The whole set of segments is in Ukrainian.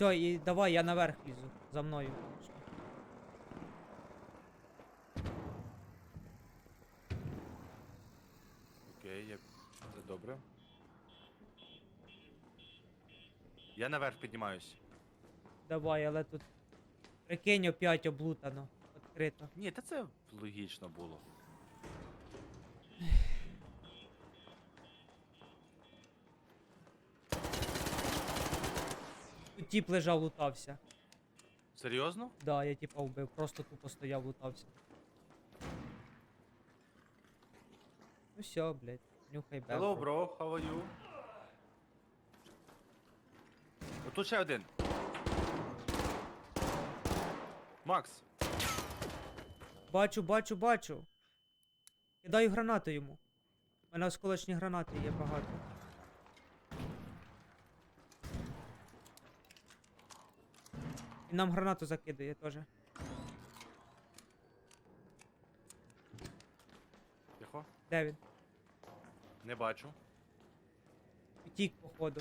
Все, і давай, я наверх лізу. За мною. Окей, я... це добре. Я наверх піднімаюсь. Давай, але тут. Прикинь, опять облутано. Відкрито. Ні, та це логічно було. Тіп лежав, лутався. Серйозно? Да, я типа вбив, просто тупо стояв, лутався. Ну все, блядь, нюхай беб. Hello, bro, how are you? Отут ще один. Макс, Бачу, бачу, бачу. Кидаю гранату йому. У мене осколочні гранати є багато. І нам гранату закидує теж. тихо. Де він? Не бачу. Утік, походу.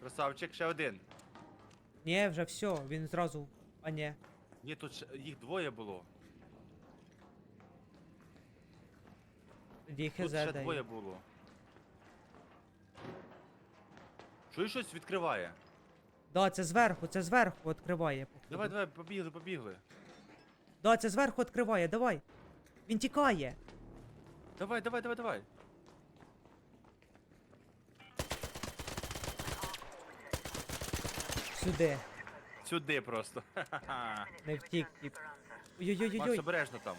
Красавчик, ще один. Ні, вже все, він зразу. А ні. Ні, тут ще- їх двоє було. Тоді Тут хз ще дає. двоє було. Чуєш щось відкриває? Да, це зверху, це зверху відкриває. Походу. Давай, давай, побігли, побігли. Да, це зверху відкриває, давай. Він тікає. Давай, давай, давай, давай. Сюди. Сюди просто. Ха-ха-ха. Не втік. Макс, Ой-ой-ой-ой. обережно там.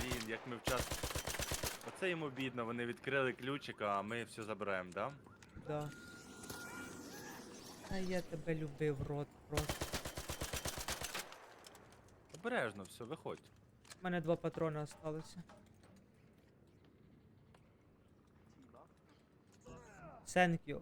Блін, як ми вчасно. Оце йому бідно, вони відкрили ключика, а ми все забираємо, да? Да. А я тебе любив, рот, просто. Обережно, все, виходь. У мене два патрони осталося. Thank you.